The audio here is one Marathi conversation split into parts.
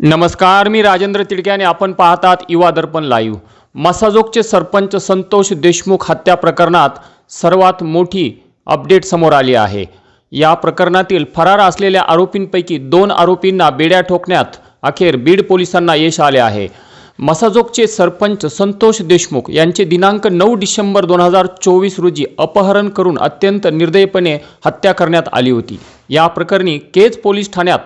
नमस्कार मी राजेंद्र तिडके आणि आपण पाहतात युवा दर्पण लाईव्ह. मसाजोगचे सरपंच संतोष देशमुख हत्या प्रकरणात सर्वात मोठी अपडेट समोर आली आहे. या प्रकरणातील फरार असलेल्या आरोपींपैकी दोन आरोपींना बेड्या ठोकण्यात अखेर बीड पोलिसांना यश आले आहे. मसाजोगचे सरपंच संतोष देशमुख यांचे दिनांक नऊ डिसेंबर दोन हजार चोवीस रोजी अपहरण करून अत्यंत निर्दयपणे हत्या करण्यात आली होती. या प्रकरणी केज पोलीस ठाण्यात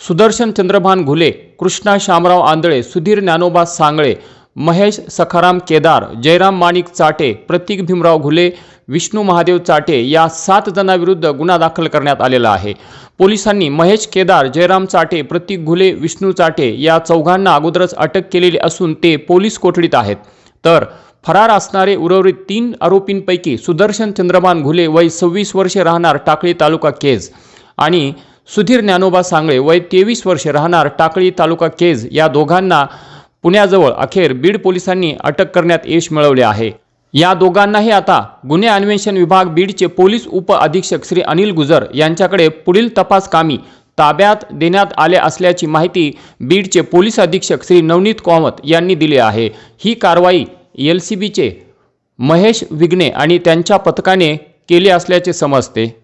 सुदर्शन चंद्रभान घुले कृष्णा शामराव आंधळे सुधीर ज्ञानोबा सांगळे महेश सखाराम केदार जयराम माणिक चाटे प्रतीक भीमराव घुले विष्णू महादेव चाटे या सात जणांविरुद्ध गुन्हा दाखल करण्यात आलेला आहे. पोलिसांनी महेश केदार जयराम चाटे प्रतीक घुले विष्णू चाटे या चौघांना अगोदरच अटक केलेली असून ते पोलीस कोठडीत आहेत. तर फरार असणारे उर्वरित तीन आरोपींपैकी सुदर्शन चंद्रभान घुले वय सव्वीस वर्षे राहणार टाकळी तालुका केज आणि सुधीर ज्ञानोबा सांगळे वय तेवीस वर्षे राहणार टाकळी तालुका केज या दोघांना पुण्याजवळ अखेर बीड पोलिसांनी अटक करण्यात यश मिळवले आहे. या दोघांनाही आता गुन्हे अन्वेषण विभाग बीडचे पोलीस उप अधीक्षक श्री अनिल गुजर यांच्याकडे पुढील तपास कामी ताब्यात देण्यात आले असल्याची माहिती बीडचे पोलीस अधीक्षक श्री नवनीत कामत यांनी दिली आहे. ही कारवाई एल सी बीचे महेश विघ्ने आणि त्यांच्या पथकाने केली असल्याचे समजते.